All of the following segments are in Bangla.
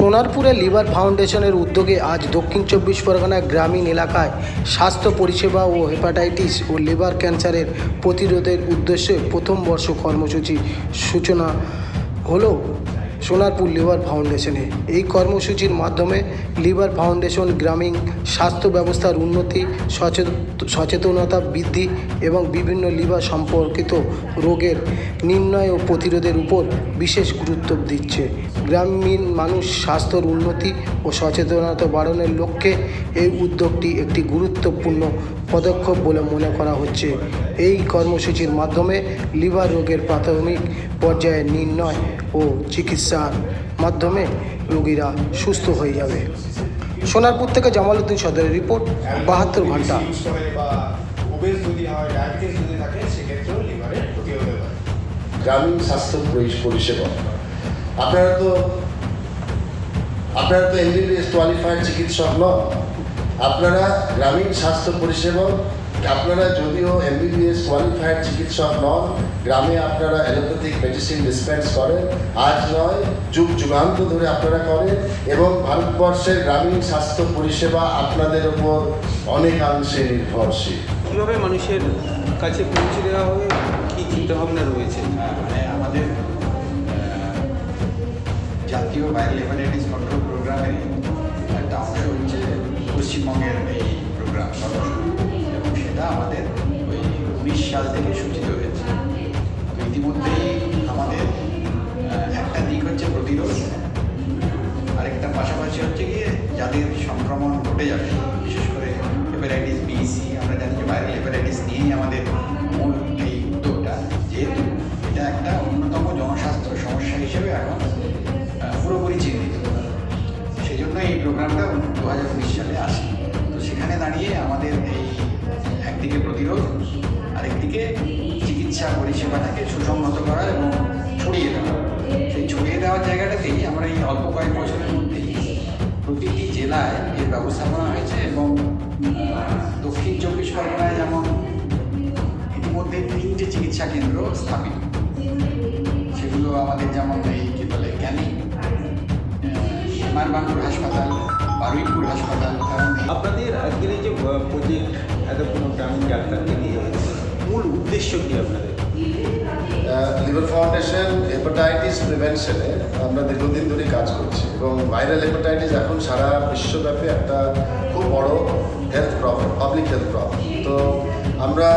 সোনারপুরে লিভার ফাউন্ডেশনের উদ্যোগে আজ দক্ষিণ চব্বিশ পরগনা গ্রামীণ এলাকায় স্বাস্থ্য পরিষেবা ও হেপাটাইটিস ও লিভার ক্যান্সারের প্রতিরোধের উদ্দেশ্যে প্রথম বর্ষ কর্মসূচি সূচনা হলো। সোনারপুর লিভার ফাউন্ডেশনে। এই কর্মসূচির মাধ্যমে লিভার ফাউন্ডেশন গ্রামীণ স্বাস্থ্য ব্যবস্থার উন্নতি, সচেত- সচেতনতা বৃদ্ধি এবং বিভিন্ন লিভার সম্পর্কিত রোগের নির্ণয় ও প্রতিরোধের উপর বিশেষ গুরুত্ব দিচ্ছে। গ্রামীণ মানুষ স্বাস্থ্যর উন্নতি ও সচেতনতা বাড়ানোর লক্ষ্যে এই উদ্যোগটি একটি গুরুত্বপূর্ণ পদক্ষেপ বলে মনে করা হচ্ছে। এই কর্মসূচির মাধ্যমে লিভার রোগের প্রাথমিক পর্যায়ে নির্ণয় ও চিকিৎসার মাধ্যমে রোগীরা সুস্থ হয়ে যাবে। সোনারপুর থেকে জামালউদ্দিন সদরের রিপোর্ট, বাহাত্তর ঘণ্টা। গ্রামীণ স্বাস্থ্য পরিষেবা আপনারা তো আপনারা তো এমবিবিএস কোয়ালিফাইড চিকিৎসক নন। আপনারা গ্রামীণ স্বাস্থ্য পরিষেবা আপনারা যদিও এমবিবিএস কোয়ালিফাইড চিকিৎসক নন গ্রামে আপনারা অ্যালোপ্যাথিক মেডিসিন ডিসপেন্স করেন আজ নয় যুগ যুগান্ত ধরে আপনারা করেন এবং ভারতবর্ষের গ্রামীণ স্বাস্থ্য পরিষেবা আপনাদের উপর অনেকাংশে নির্ভরশীল। কীভাবে মানুষের কাছে পৌঁছে দেওয়া হবে? কী চিন্তাভাবনা রয়েছে? মানে আমাদের জাতীয় ভাইরাল হেপাটাইটিস কন্ট্রোল পশ্চিমবঙ্গের এই প্রোগ্রাম এবং সেটা আমাদের ওই উনিশ সাল থেকে সূচিত হয়েছে তো ইতিমধ্যেই আমাদের একটা দিক হচ্ছে প্রতিরোধ আরেকটা পাশাপাশি হচ্ছে গিয়ে যাদের সংক্রমণ ঘটে যাবে বিশেষ করে হেপাটাইটিস বি সি আমরা জানি যে ভাইরাল হেপাটাইটিস নিয়েই আমাদের প্রোগ্রামটা দু হাজার উনিশ সালে আসে। তো সেখানে দাঁড়িয়ে আমাদের এই একদিকে প্রতিরোধ, আরেকদিকে চিকিৎসা পরিষেবাটাকে সুসংহত করা এবং ছড়িয়ে দেওয়া। সেই ছড়িয়ে দেওয়ার জায়গাটাতেই আমরা এই অল্প কয়েক বছরের মধ্যেই প্রতিটি জেলায় এর ব্যবস্থাপনা হয়েছে এবং দক্ষিণ চব্বিশ পরগনায় যেমন ইতিমধ্যে তিনটে চিকিৎসা কেন্দ্র স্থাপিত। সেগুলো আমাদের যেমন এই হেমারবাঙ্গুর হাসপাতাল বারুইপুর হাসপাতাল আপনাদের আজকের এই যে প্রজেক্ট এত কোনো গ্রামীণ ডাক্তারকে দিয়ে মূল উদ্দেশ্য কী আপনাদের? লিভার ফাউন্ডেশন হেপাটাইটিস প্রিভেনশনে আমরা দীর্ঘদিন ধরে কাজ করছি এবং ভাইরাল হেপাটাইটিস এখন সারা বিশ্বব্যাপী একটা খুব বড় health problem public health problem তো আমরা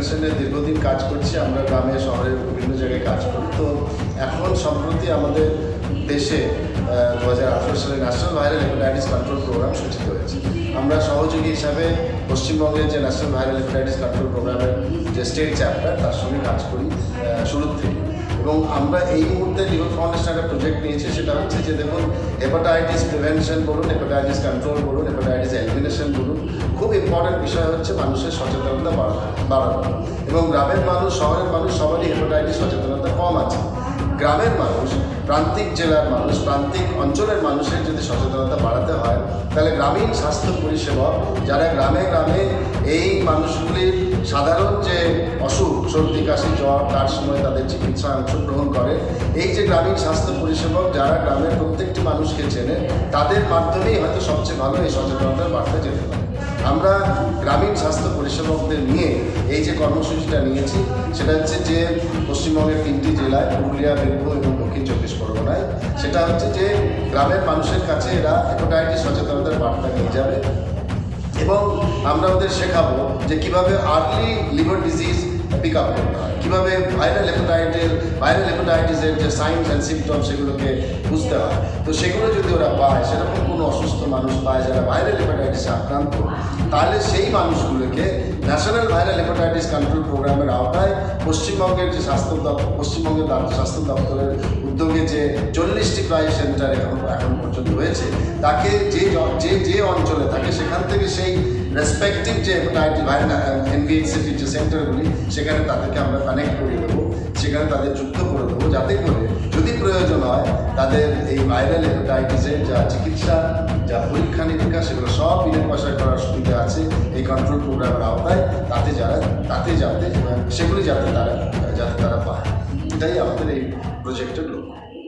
হেপাটাইটিস দীর্ঘদিন কাজ করছি, আমরা গ্রামে, শহরে বিভিন্ন জায়গায় কাজ করি। তো এখন সম্প্রতি আমাদের দেশে দু হাজার আঠেরো সালে national viral hepatitis control programme সূচিত হয়েছে। আমরা সহযোগী হিসাবে পশ্চিমবঙ্গের যে ন্যাশনাল ভাইরাল হেপাটাইটিস কন্ট্রোল প্রোগ্রামের যে স্টেট চ্যাপ্টার তার সঙ্গে কাজ করি শুরুর থেকে। এবং আমরা এই মুহূর্তে লিভার ফাউন্ডেশন একটা প্রজেক্ট নিয়েছি, সেটা হচ্ছে যে দেখুন হেপাটাইটিস প্রিভেনশন বলুন হেপাটাইটিস কন্ট্রোল বলুন হেপাটাইটিস এলিমিনেশন বলুন, খুব ইম্পর্টেন্ট বিষয় হচ্ছে মানুষের সচেতনতা বাড়ানো। এবং গ্রামের মানুষ, শহরের মানুষ সবারই হেপাটাইটিস সচেতনতা কম আছে। গ্রামের মানুষ, প্রান্তিক জেলার মানুষ, প্রান্তিক অঞ্চলের মানুষের যদি সচেতনতা বাড়াতে হয়, তাহলে গ্রামীণ স্বাস্থ্য পরিষেবা যারা গ্রামে গ্রামে এই মানুষগুলির সাধারণ যে অসুখ, সর্দি, কাশি, জ্বর, তার সময় তাদের চিকিৎসা অংশগ্রহণ করে, এই যে গ্রামীণ স্বাস্থ্য পরিষেবা যারা গ্রামের প্রত্যেকটি মানুষকে চেনে, তাদের মাধ্যমেই হয়তো সবচেয়ে ভালো এই সচেতনতার বার্তা যেতে পারে। আমরা গ্রামীণ স্বাস্থ্য পরিষেবকদের নিয়ে এই যে কর্মসূচিটা নিয়েছি, সেটা হচ্ছে যে পশ্চিমবঙ্গের তিনটি জেলায়, পুরুলিয়া বীরভূম এবং দক্ষিণ চব্বিশ পরগনায়। সেটা হচ্ছে যে গ্রামের মানুষের কাছে এরা হেপাটাইটিস সচেতনতার বার্তা নিয়ে যাবে। এবং আমরা ওদের শেখাবো যে কীভাবে early liver disease pick up করতে হয় কীভাবে ভাইরাল হেপাটাইটিস ভাইরাল হেপাটাইটিসের যে সাইন্স অ্যান্ড সিমটম সেগুলোকে বুঝতে হয়। তো সেগুলো যদি ওরা পায়, সেরকম কোনো অসুস্থ মানুষ পায় যারা ভাইরাল হেপাটাইটিসে আক্রান্ত, তাহলে সেই মানুষগুলোকে ন্যাশনাল ভাইরাল হেপাটাইটিস কন্ট্রোল প্রোগ্রামের আওতায় পশ্চিমবঙ্গের যে স্বাস্থ্য দপ্তর পশ্চিমবঙ্গের স্বাস্থ্য দপ্তরের উদ্যোগে যে চল্লিশটি প্রায় সেন্টার এখন এখন পর্যন্ত হয়েছে, তাকে যে যে যে অঞ্চলে থাকে, সেখান থেকে সেই রেসপেক্টিভ যে হেপাটাইটিস ভাইরাল এনভিএইচসিটির যে সেন্টারগুলি, সেখানে তাদেরকে আমরা কানেক্ট করিয়ে দেবো, সেখানে তাদের যুক্ত করে দেবো, যাতে করে যদি প্রয়োজন হয়, তাদের এই ভাইরাল হেপাটাইটিসের যা চিকিৎসা, যা পরীক্ষা নিরীক্ষা সেগুলো সব বিনা আছে এই প্রোগ্রামের আওতায় তাতে যারা, তাতে যাতে সেগুলি যাতে তারা যাতে তারা পায়। এটাই আমাদের এই প্রজেক্টের লক্ষ্য।